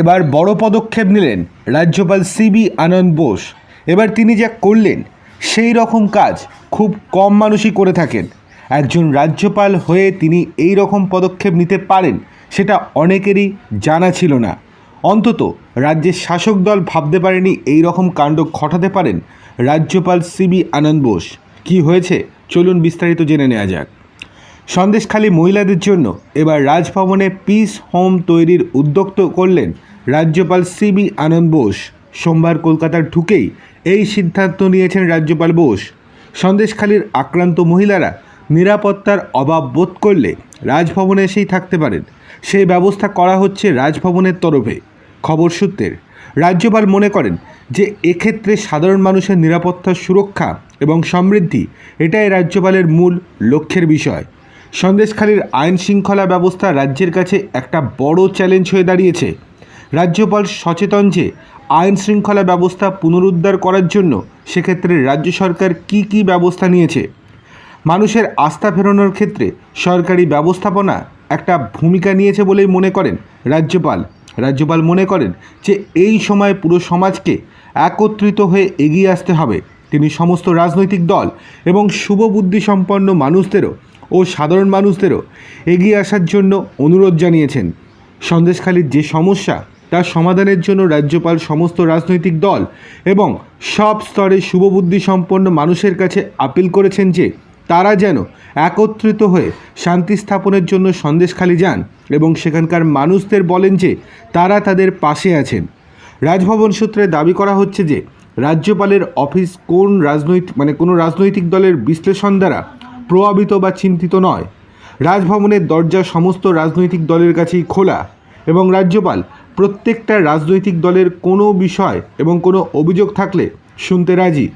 এবার বড় পদক্ষেপ নিলেন রাজ্যপাল সিবি আনন্দ বোস। এবার তিনি যা করলেন, সেই রকম কাজ খুব কম মানুষই করে থাকেন। একজন রাজ্যপাল হয়ে তিনি এই রকম পদক্ষেপ নিতে পারেন, সেটা অনেকেরই জানা ছিল না। অন্তত রাজ্যের শাসক দল ভাবতে পারেনি এই রকম কাণ্ড ঘটাতে পারেন রাজ্যপাল সিবি আনন্দ বোস। কী হয়েছে? চলুন বিস্তারিত জেনে নেওয়া যাক। সন্দেশখালী মহিলাদের জন্য এবার রাজভবনে পিস হোম তৈরির উদ্যোগ করলেন রাজ্যপাল সিবি আনন্দ বোস। সোমবার কলকাতার ঢুকেই এই সিদ্ধান্ত নিয়েছেন রাজ্যপাল বোস। সন্দেশখালীর আক্রান্ত মহিলারা নিরাপত্তার অভাব বোধ করলে রাজভবনে এসেই থাকতে পারেন। সেই ব্যবস্থা করা হচ্ছে রাজভবনের তরফে। খবর সূত্রের। রাজ্যপাল মনে করেন যে এক্ষেত্রে সাধারণ মানুষের নিরাপত্তার সুরক্ষা এবং সমৃদ্ধি, এটাই রাজ্যপালের মূল লক্ষ্যের বিষয়। সন্দেশখালীর আইন শৃঙ্খলা ব্যবস্থা রাজ্যের কাছে একটা বড় চ্যালেঞ্জ হয়ে দাঁড়িয়েছে। রাজ্যপাল সচেতন যে আইন শৃঙ্খলা ব্যবস্থা পুনরুদ্ধার করার জন্য সেক্ষেত্রে রাজ্য সরকার কি কি ব্যবস্থা নিয়েছে। মানুষের আস্থা ফেরানোর ক্ষেত্রে সরকারি ব্যবস্থাপনা একটা ভূমিকা নিয়েছে বলেই মনে করেন রাজ্যপাল। রাজ্যপাল মনে করেন যে এই সময় পুরো সমাজকে একত্রিত হয়ে এগিয়ে আসতে হবে। তিনি সমস্ত রাজনৈতিক দল এবং শুভবুদ্ধি সম্পন্ন মানুষদেরও ও সাধারণ মানুষদেরও এগিয়ে আসার জন্য অনুরোধ জানিয়েছেন। সন্দেশখালীর যে সমস্যা তার সমাধানের জন্য রাজ্যপাল সমস্ত রাজনৈতিক দল এবং সব স্তরে শুভবুদ্ধি সম্পন্ন মানুষের কাছে আপিল করেছেন যে, তারা যেন একত্রিত হয়ে শান্তি স্থাপনের জন্য সন্দেশখালী যান এবং সেখানকার মানুষদের বলেন যে, তারা তাদের পাশে আছেন। রাজভবন সূত্রে দাবি করা হচ্ছে যে, রাজ্যপালের অফিস কোন রাজনৈতিক মানে কোনো রাজনৈতিক দলের বিশ্লেষণ দ্বারা প্রভাবিত বা চিন্তিত নয়। রাজভবনের দরজা সমস্ত রাজনৈতিক দলের কাছেই খোলা এবং রাজ্যপাল প্রত্যেকটা রাজনৈতিক দলের কোনো বিষয় এবং কোনো অভিযোগ থাকলে শুনতে রাজি।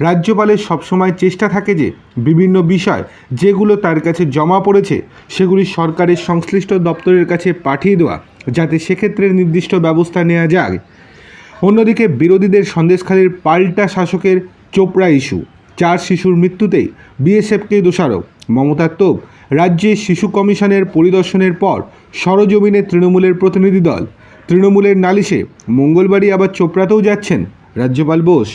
রাজ্যপালের সবসময় চেষ্টা থাকে যে বিভিন্ন বিষয় যেগুলো তার কাছে জমা পড়েছে সেগুলি সরকারের সংশ্লিষ্ট দপ্তরের কাছে পাঠিয়ে দেওয়া যাতে সেক্ষেত্রে নির্দিষ্ট ব্যবস্থা নেওয়া যায়। অন্যদিকে বিরোধীদের সন্দেশখালীর পাল্টা শাসকের চোপড়া ইস্যু। চার শিশুর মৃত্যুতেই বিএসএফকে দোষারোপ। মমতার তোপ, রাজ্যে শিশু কমিশনের পরিদর্শনের পর সরজমিনে তৃণমূলের প্রতিনিধি দল। তৃণমূলের নালিশে মঙ্গলবারই আবার চোপড়াতেও যাচ্ছেন রাজ্যপাল বোস।